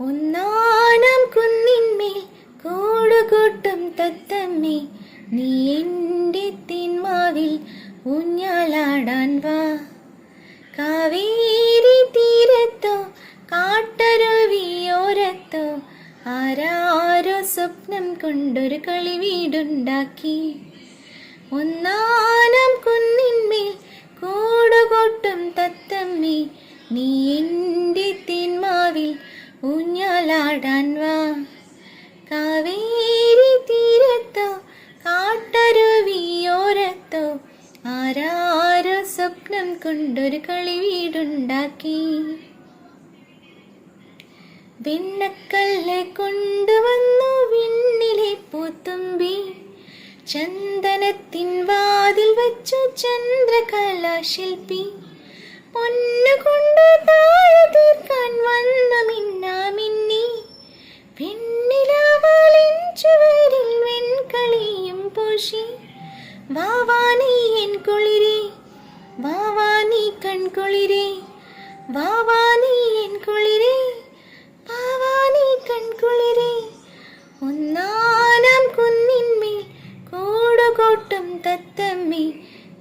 ഒന്നാനാം കുന്നിന്മേൽ കൂടുകൂട്ടും തത്തമ്മേ നീ എന്റെ തിന്മാവിൽ ഊഞ്ഞാലാടാൻ വാ. കാവേരി തീരത്തോ കാട്ടരുവിയോരത്തോ ആരാരോ സ്വപ്നം കൊണ്ടൊരു കളി വീടുണ്ടാക്കി. ഒന്നാനം കുന്നിന്മേൽ കൂടുകൂട്ടും തത്തമ്മേ നീ എന്റെ ആരാരോ സ്വപ്നം കൊണ്ടൊരു കളി വീടുണ്ടാക്കി. വെണ്ണക്കല്ല് കൊണ്ടുവന്നു വിണ്ണിലെ പൂത്തുമ്പി. ചന്ദനത്തിൻ വാതിൽ വച്ചു ചന്ദ്രകലാശില്പി. പൊന്നുകൊണ്ട് താഴെ തീർക്കാൻ വന്ന മിന്നാ മിന്നി വെണ്ണിലാവാലിൻ ചുവരിൽ വെൺകളിയും പൂശി. വാവാനി എൻ വാവാ വാവാനി കൺകുളിരേ. വാവാനി എൻ കുളിരേ. വാവാനി കൺകുളിരേ. ഒന്നാനാം കുന്നിന്മേൽ കൂടുകൂട്ടും തത്തമ്മേ.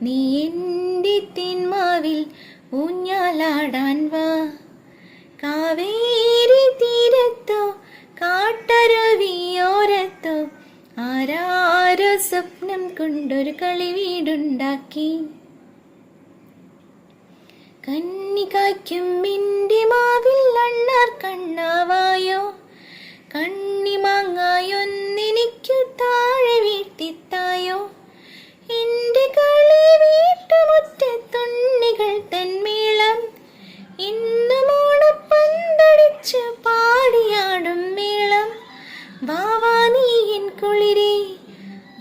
നീ എന്റെ തിന്മാവിൽ ഊഞ്ഞാലാടാൻ വാ. കാവേരി തീരത്തോ കാട്ടരുവിയോരത്തോ ആരാരോ സ്വപ്നം കൊണ്ടൊരു കളി വീടുണ്ടാക്കി. കന്നി മിന്റെ മാവിൽ അണ്ണാർ കണ്ണാവായോ? കണ്ണിമാങ്ങായൊന്നെനിക്കു താഴെ വീട്ടിത്തായോ എന്റെ കളി വീട്ടുമുറ്റത്തുണ്ണികൾ തന്മേളം ഇന്നും ഓണപ്പന്തടിച്ച് പാടിയാടും മേളം. വാവാ നീ എൻ കുളിരേ.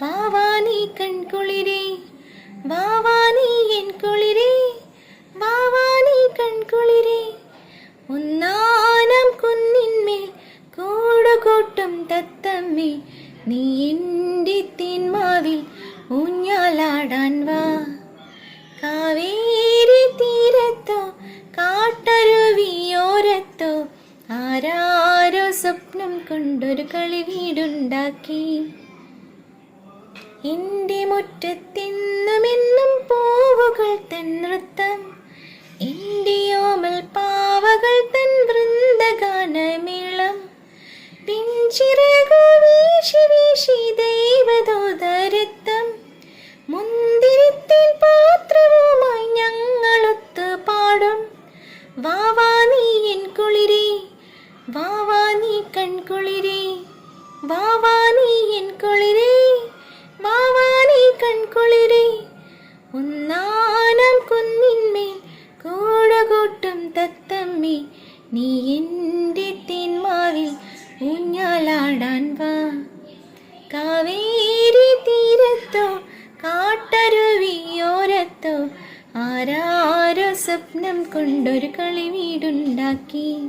വാവാ നീ കൺകുളിരേ വാവാ നീ എൻ കുളിരേ വാവാ നീ കൺകുളിരേ. ഒന്നാനാം കുന്നിന്മേൽ കൂടുകൂട്ടും തത്തമ്മേ നീ എന്റെ തിന്മാവിൽ ഊഞ്ഞാലാടാൻ വാ. കാവേരി തീരത്തോ കാട്ടരുവിയോരത്തോ ആരാരോ സ്വപ്നം കൊണ്ടൊരു കളി വീടുണ്ടാക്കി. എന്റെ മുറ്റത്തിന്നുമെന്നും പൂവുകൾ തൻ നൃത്തം. എന്റെ ഓമൽ പാവകൾ തൻ വൃന്ദഗാനമേളം. പിഞ്ചിറകു വീശി വീശി ദൈവദൂതരത്തം ഊഞ്ഞാലാടാൻ വാ. കാവേരി തീരത്തോ കാട്ടരുവിയോരത്തോ ആരാരോ സ്വപ്നം കൊണ്ടൊരു കളി വീടുണ്ടാക്കി.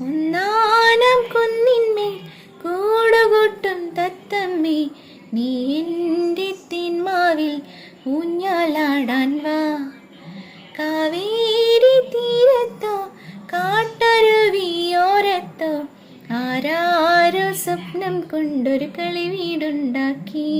ഒന്നാനം കുന്നിന്മേൽ കൂടുകൂട്ടും തത്തമ്മേ നീ എന്റെ തിന്മാവിൽ ഊഞ്ഞാലാടാൻ വാ. കാവേരി തീരത്തോ സ്വപ്നം കൊണ്ടൊരു കളി വീടുണ്ടാക്കി.